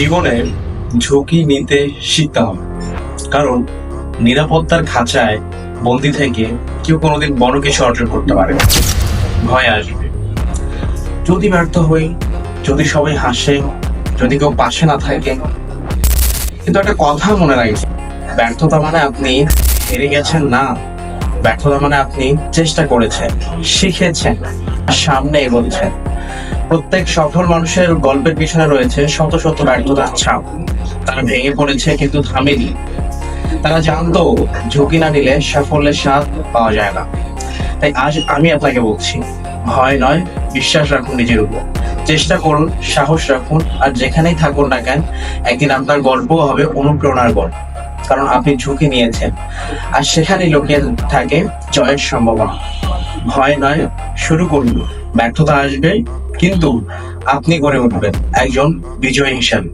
জীবনে ঝুঁকি নিতে শিখতে হবে। কারণ নিরাপত্তার খাঁচায় বন্দি থেকে কেউ কোনোদিন বড় কিছু অর্জন করতে পারে। ভয় আসবে। যদি ব্যর্থ হই, যদি সবাই হাসে, যদি কেউ পাশে না থাকে, কিন্তু একটা কথা মনে রাখবেন ব্যর্থতা মানে আপনি হেরে গেছেন না। ব্যর্থতা মানে আপনি চেষ্টা করেছেন, শিখেছেন, সামনে এগোচ্ছেন। প্রত্যেক সফল মানুষের গল্পের পিছনে রয়েছে শত শত ব্যর্থতার ছাপ তারা ভেঙে পড়েছে কিন্তু থামেনি। তারা জানতো ঝুঁকি না নিলে সাফল্যের স্বাদ পাওয়া যায় না। তাই আজ আমি আপনাকে বলছি, ভয় নয়, বিশ্বাস রাখুন নিজের উপর। চেষ্টা করুন, সাহস রাখুন, আর যেখানেই থাকুন না কেন, একদিন আপনার গল্পও হবে অনুপ্রেরণার গল্প। কারণ আপনি ঝুঁকি নিয়েছেন, আর সেখানেই লুকিয়ে থাকে জয়ের সম্ভাবনা। ভয় নয় শুরু করুন। ব্যর্থতা আসবে কিন্তু আপনি গড়ে উঠবেন একজন বিজয়ী হিসাবে।